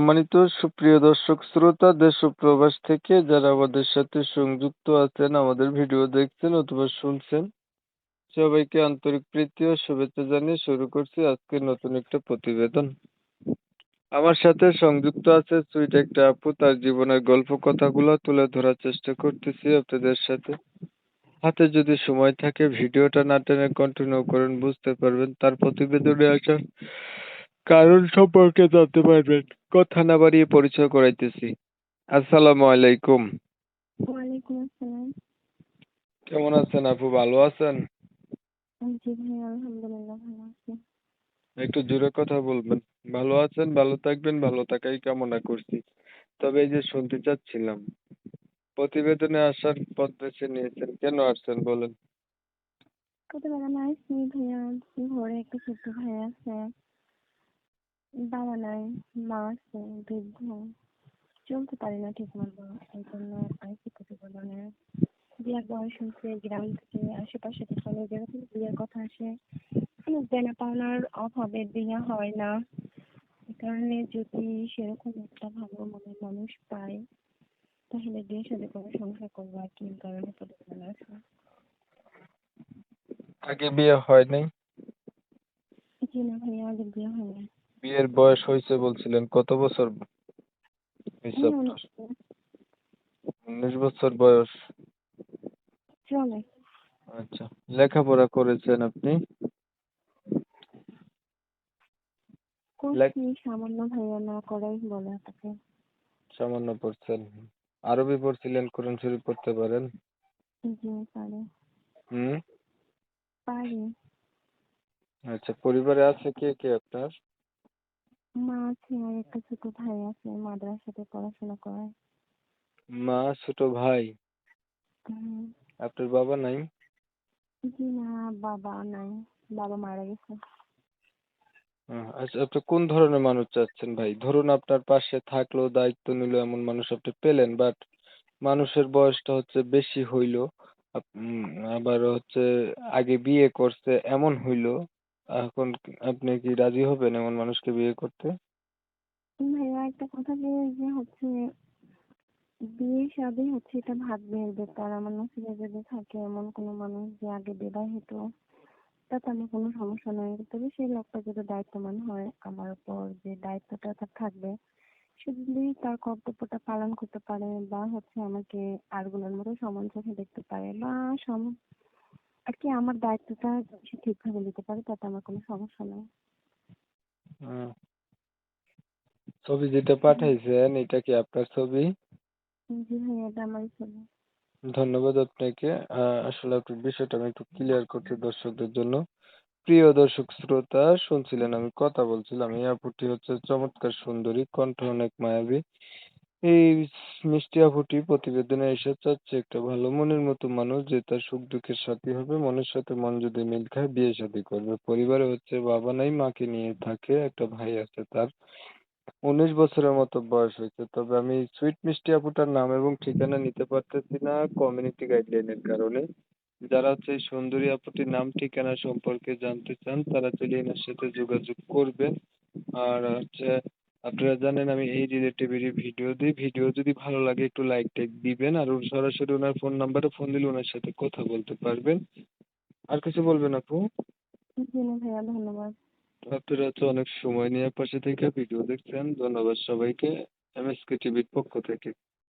সম্মানিত সুপ্রিয় দর্শক শ্রোতা, দেশ ও প্রবাস থেকে যারা আমাদের সাথে সংযুক্ত আছেন, আমাদের ভিডিও দেখছেন অথবা শুনছেন, সবাইকে আন্তরিক প্রীতি ও শুভেচ্ছা জানিয়ে শুরু করছি আজকের নতুন একটা প্রতিবেদন। আমার সাথে সংযুক্ত আছে সুইট একটা আপু, তার জীবনের গল্প কথাগুলো তুলে ধরার চেষ্টা করতেছি আপনাদের সাথে। হাতে যদি সময় থাকে, ভিডিওটা না টেনে কন্টিনিউ করেন, বুঝতে পারবেন। তার প্রতিবেদনে আসার কারণ সম্পর্কে জানতে পারবেন। কথা না বাড়িয়ে পরিচয় করাইতেছি। আসসালামু আলাইকুম। ওয়ালাইকুম আসসালাম। কেমন আছেন আপু? ভালো আছেন? জি ভাই আলহামদুলিল্লাহ ভালো আছি। একটু জোরে কথা বলবেন। ভালো আছেন? ভালো থাকবেন? ভালো থাকাই কামনা করছি। তবে এই যে শুনতে চাচ্ছিলাম প্রতিবেদনে আসার পথ বেছে নিয়েছেন। কেন আসছেন বলেন? কতবেলা না আসছি ভাইয়া। ঘরে একটা ছোট্ট ভাই আছে। বাবা নাই মা আছে বৃদ্ধ চলতে পারি না ঠিক মতো এই জন্য আইসি প্রতিবেদনে বিয়ার বয়স হয়েছে গ্রাম থেকে আশেপাশে থেকে অনেক জায়গা থেকে বিয়ের কথা আসে অনেক দেনা পাওনার অভাবে বিয়ে হয় না। এই কারণে যদি সেরকম একটা ভালো মনের মানুষ পায় তাহলে বিয়ে শাদী করে সংসার করব আর কি কারণে প্রতিবেদন আছে আগে বিয়ে হয় নাই জি না ভাইয়া আগে বিয়ে হয় না বিয়ের বয়স হয়েছে বলছিলেন কত বছর হয়েছে হ্যাঁ, আপনার? উনিশ- উনিশ বছর বয়স। আচ্ছা লেখাপড়া করেছেন আপনি? সামান্য ভাইয়া না করাই বলে তাকে সামান্য পড়ছেন। আরবি পড়ছিলেন কোরআন শরীফ পড়তে পারেন? জি পারে। হুম? পারি। আচ্ছা পরিবারে আছে কে কে আপনার? মা আছে আর একটা ছোট ভাই আছে মাদ্রাসাতে পড়াশোনা করে। মা ছোট ভাই? হুম, আপনার বাবা নাই? জি না বাবা নাই বাবা মারা গেছে। আহ, আচ্ছা আপনি কোন ধরনের মানুষ চাচ্ছেন ভাই? ধরুন আপনার পাশে থাকল দায়িত্ব নিল এমন মানুষ আপনি পেলেন বাট মানুষের বয়সটা হচ্ছে বেশি হইল আপ- উম, আবার হচ্ছে আগে বিয়ে করছে এমন হইল এখন আপনি কি রাজি হবেন এমন মানুষকে বিয়ে করতে? ভাইয়া একটা কথা যে যে হচ্ছে বিয়ে শাদী হচ্ছে এটা ভাগ্যের ব্যাপার। আমার নসিবে যদি থাকে এমন কোনো মানুষ যে আগে বিবাহিত তাতে আমার কোনো সমস্যা নয় তবে সেই লোকটা যদি দায়িত্ববান হয়, আমার উপর যে দায়িত্বটা তার থাকবে, সে যদি তার কর্তব্যটা পালন করতে পারে বা হচ্ছে আমাকে আরগুলোর মতো সমান চোখে দেখতে পারে বা সম আর কি আমার দায়িত্বটা সে ঠিকভাবে নিতে পারে তাতে আমার কোনো সমস্যা নেই। ছবি যেটা পাঠাইছেন এটা কি আপনার ছবি? জি ভাইয়া এটা আমারই ছবি। ধন্যবাদ আপনাকে। আহ, আসলে আপনার বিষয়টা আমি একটু ক্লিয়ার করছি দর্শকদের জন্য। প্রিয় দর্শক শ্রোতা শুনছিলেন আমি কথা বলছিলাম। এই আপুটি হচ্ছে চমৎকার সুন্দরী কণ্ঠ অনেক মায়াবী। এই মিষ্টি আপুটি প্রতিবেদনে এসে চাচ্ছে একটা ভালো মনের মতো মানুষ যে তার সুখ দুঃখের সাথী হবে, মনের সাথে মন যদি মিল খায় বিয়ে শাদী করবে। পরিবারে হচ্ছে বাবা নাই, মাকে নিয়ে থাকে, একটা ভাই আছে তার। উনিশ বছরের মতো বয়স হয়েছে। তবে আমি সুইট মিষ্টি আপুটার নাম এবং ঠিকানা নিতে পারতেছি না কমিউনিটি গাইডলাইনের কারণে। যারা হচ্ছে এই সুন্দরী আপুটির নাম, ঠিকানা সম্পর্কে জানতে চান, তারা চাইলে এনার সাথে যোগাযোগ করবেন। আর হচ্ছে আপনারা জানেন আমি এই রিলেটিভেরই ভিডিও দিই। ভিডিও যদি ভালো লাগে একটু লাইক টাইক দিবেন আর ওর সরাসরি ওনার ফোন নাম্বারে ফোন দিলে ওনার সাথে কথা বলতে পারবেন। আর কিছু বলবেন আপু? জি না ভাইয়া ধন্যবাদ। আপনারা তো অনেক সময় নিয়ে পাশে থেকে ভিডিও দেখছেন। ধন্যবাদ সবাইকে। এমএসকে টিভির পক্ষ থেকে।